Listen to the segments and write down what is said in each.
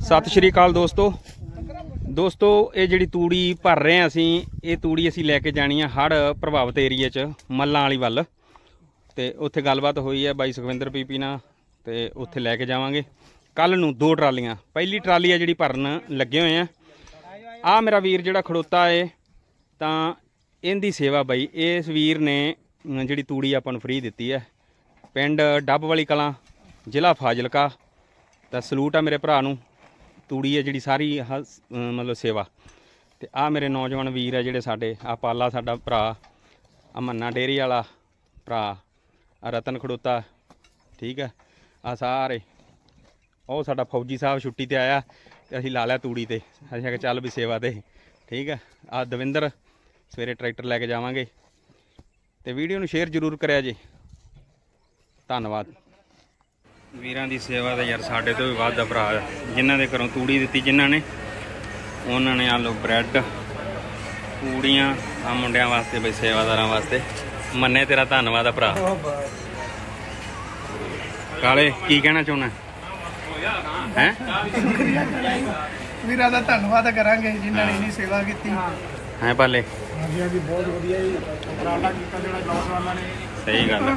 ਸਤਿ ਸ਼੍ਰੀ ਅਕਾਲ ਦੋਸਤੋ। ਦੋਸਤੋ, ਇਹ ਜਿਹੜੀ ਤੂੜੀ ਭਰ ਰਹੇ ਹਾਂ ਅਸੀਂ, ਇਹ ਤੂੜੀ ਅਸੀਂ ਲੈ ਕੇ ਜਾਣੀ ਆ ਹੜ ਪ੍ਰਭਾਵਿਤ ਏਰੀਆ 'ਚ, ਮੱਲਾਂ ਵਾਲੀ ਵੱਲ। ਤੇ ਉੱਥੇ ਗੱਲਬਾਤ ਹੋਈ ਹੈ ਬਾਈ ਸੁਖਵਿੰਦਰ ਪੀਪੀ ਨਾਲ, ਤੇ ਉੱਥੇ ਲੈ ਕੇ ਜਾਵਾਂਗੇ। ਕੱਲ ਨੂੰ ਦੋ ਟਰਾਲੀਆਂ, ਪਹਿਲੀ ਟਰਾਲੀ ਆ ਜਿਹੜੀ ਭਰਨ ਲੱਗੇ ਹੋਏ ਆ। ਆ ਮੇਰਾ ਵੀਰ ਜਿਹੜਾ ਖੜੋਤਾ ਏ, ਤਾਂ ਇਹਦੀ ਸੇਵਾ ਬਾਈ, ਇਸ ਵੀਰ ਨੇ ਜਿਹੜੀ ਤੂੜੀ ਆਪਾਂ ਨੂੰ ਫ੍ਰੀ ਦਿੱਤੀ ਹੈ ਪਿੰਡ ਡੱਬ ਵਾਲੀ ਕਲਾਂ, ਜ਼ਿਲ੍ਹਾ ਫਾਜ਼ਿਲਕਾ। ਤਾਂ ਸਲੂਟ ਆ ਮੇਰੇ ਭਰਾ ਨੂੰ। ਤੂੜੀ ਹੈ ਜਿਹੜੀ ਸਾਰੀ ਆਹ ਸ- ਅਮ ਮਤਲਬ ਸੇਵਾ। ਤੇ ਆ ਮੇਰੇ ਨੌਜਵਾਨ ਵੀਰ ਆ ਜਿਹੜੇ ਸਾਡੇ ਆ ਪਾਲਾ ਸਾਡਾ ਭਰਾ ਆ ਮੰਨਾ ਡੇਰੀ ਵਾਲਾ ਭਰਾ ਆ ਰਤਨ ਖੜੋਤਾ, ਠੀਕ ਹੈ? ਆ ਸਾਰੇ। ਉਹ ਸਾਡਾ ਫੌਜੀ ਸਾਹਿਬ ਛੁੱਟੀ ਤੇ ਆਇਆ ਤੇ ਅਸੀਂ ਲਾ ਲਿਆ ਤੂੜੀ ਤੇ। ਅਸੀਂ ਕਿਹਾ ਚੱਲ ਵੀ ਸੇਵਾ ਤੇ ਠੀਕ ਹੈ? ਆ ਦਵਿੰਦਰ, ਸਵੇਰੇ ਟਰੈਕਟਰ ਲੈ ਕੇ ਜਾਵਾਂਗੇ। ਤੇ ਵੀਡੀਓ ਨੂੰ ਸ਼ੇਅਰ ਜ਼ਰੂਰ ਕਰਿਆ ਜੀ। ਧੰਨਵਾਦ। ਵੀਰਾਂ ਦੀ ਸੇਵਾ ਤਾਂ ਯਾਰ ਸਾਡੇ ਤੋਂ ਵੀ ਵੱਧ ਭਰਾ। ਜਿਨ੍ਹਾਂ ਦੇ ਘਰੋਂ ਤੂੜੀ ਦਿੱਤੀ ਜਿਨ੍ਹਾਂ ਨੇ ਉਹਨਾਂ ਨੇ ਆ ਲੋ ਬ੍ਰੈਡ ਪੂੜੀਆਂ ਆ ਮੁੰਡਿਆਂ ਵਾਸਤੇ ਬਈ ਸੇਵਾਦਾਰਾਂ ਵਾਸਤੇ। ਮੰਨੇ ਤੇਰਾ ਧੰਨਵਾਦ ਆ ਭਰਾ। ਕਾਲੇ ਕੀ ਕਹਿਣਾ ਚਾਹੁੰਦਾ? ਹੈ? ਵੀਰਾਂ ਦਾ ਧੰਨਵਾਦ ਕਰਾਂਗੇ ਜਿਨ੍ਹਾਂ ਨੇ ਇੰਨੀ ਸੇਵਾ ਕੀਤੀ। ਹੈ ਪਾਲੇ? ਹਾਂਜੀ ਹਾਂਜੀ ਬਹੁਤ ਵਧੀਆ ਜੀ। ਉਪਰਾਲਾ ਕੀਤਾ ਜਿਹੜਾ ਨੌਜਵਾਨਾਂ ਨੇ। ਸਹੀ ਗੱਲ।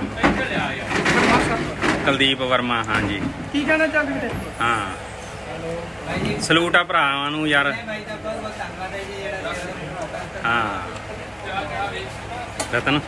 ਕੁਲਦੀਪ ਵਰਮਾ ਹਾਂਜੀ। ਕੀ ਕਹਿਣਾ ਚਾਹੁੰਦੇ ਵੀਰੇ? ਹਾਂ। ਸਲੂਟ ਆ ਭਰਾਵਾਂ ਨੂੰ ਯਾਰ। ਹਾਂ। ਰਤਨ?